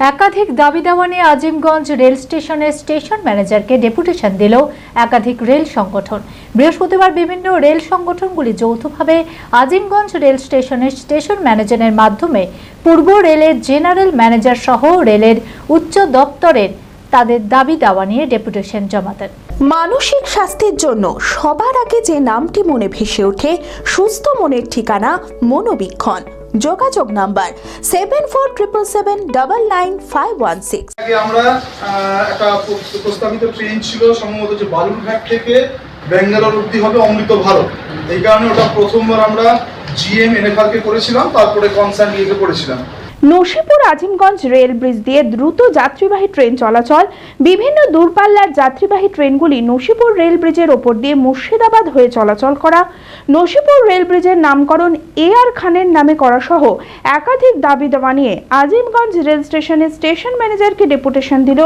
একাধিক দাবি দাওয়া নিয়ে আজিমগঞ্জ রেল স্টেশনের স্টেশন ম্যানেজারকে ডেপুটেশন দিল একাধিক রেল সংগঠন। বৃহস্পতিবার বিভিন্ন রেল সংগঠনগুলি যৌথভাবে আজিমগঞ্জ রেল স্টেশনের স্টেশন ম্যানেজারের মাধ্যমে পূর্ব রেলের জেনারেল ম্যানেজার সহ রেলের উচ্চ দপ্তরের তাদের দাবি দাওয়া নিয়ে ডেপুটেশন জমা দেন। মানসিক স্বাস্থ্যের জন্য সবার আগে যে নামটি মনে ভেসে ওঠে, সুস্থ মনের ঠিকানা মনোবীক্ষণ। যোগাযোগ number seven four triple seven double nine five one six. আমরা একটা প্রস্তাবিত ট্রেন ছিল সম্ভবত যে বালুরঘাট থেকে ব্যাঙ্গালোর অব্দি হবে অমৃত ভারত। এই কারণে ওটা প্রথমবার আমরা জিএম এনএফআরকে করেছিলাম, তারপরে কনসার্ন নিয়ে করেছিলাম। নসিপুর আজিমগঞ্জ রেল ব্রিজ দিয়ে দ্রুত যাত্রীবাহী ট্রেন চলাচল। বিভিন্ন দূরপাল্লার যাত্রীবাহী ট্রেনগুলি নসিপুর রেল ব্রিজের ওপর দিয়ে মুর্শিদাবাদ হয়ে চলাচল করা। নসিপুর রেল ব্রিজের নামকরণ এ আর খানের নামে করা সহ একাধিক দাবি দেওয়া নিয়ে আজিমগঞ্জ রেল স্টেশনে স্টেশন ম্যানেজারকে ডেপুটেশন দিল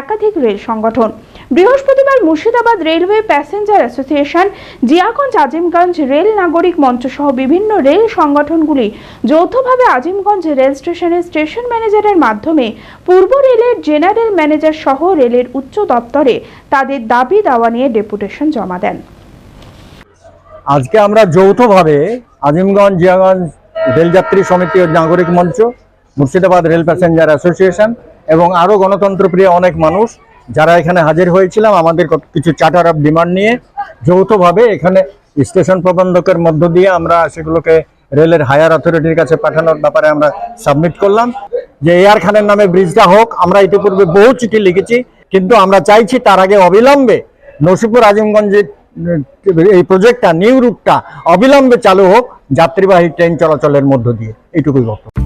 একাধিক রেল সংগঠন। বৃহস্পতিবার Murshidabad railway passenger association, Jiaganj Azimganj rail নাগরিক মঞ্চ সহ বিভিন্ন রেল সংগঠনগুলি যৌথভাবে আজিমগঞ্জ রেল স্টেশনের স্টেশন ম্যানেজারের মাধ্যমে পূর্ব রেলের জেনারেল ম্যানেজার সহ রেলের উচ্চ দপ্তরে তাদের দাবি দাওয়া নিয়ে ডেপুটেশন জমা দেন। আজকে আমরা যৌথভাবে আজিমগঞ্জ জিয়াগঞ্জ রেলযাত্রী সমিতি ও নাগরিক মঞ্চ, মুর্শিদাবাদ রেল প্যাসেঞ্জার অ্যাসোসিয়েশন এবং আরও গণতন্ত্রপ্রিয় অনেক মানুষ যারা এখানে হাজির হয়েছিলাম আমাদের কিছু চার্টার অফ ডিমান্ড নিয়ে যৌথভাবে এখানে স্টেশন প্রবন্ধকের মধ্য দিয়ে আমরা সেগুলোকে রেলের হায়ার অথরিটির কাছে পাঠানোর ব্যাপারে আমরা সাবমিট করলাম। যে এয়ার খানের নামে ব্রিজটা হোক আমরা ইতিপূর্বে বহু চিঠি লিখেছি কিন্তু আমরা চাইছি তার আগে অবিলম্বে নসিপুর আজিমগঞ্জের উম, এই প্রজেক্টটা নিউ রুটটা অবিলম্বে চালু হোক যাত্রীবাহী ট্রেন চলাচলের মধ্য দিয়ে। এইটুকুই বক্তব্য।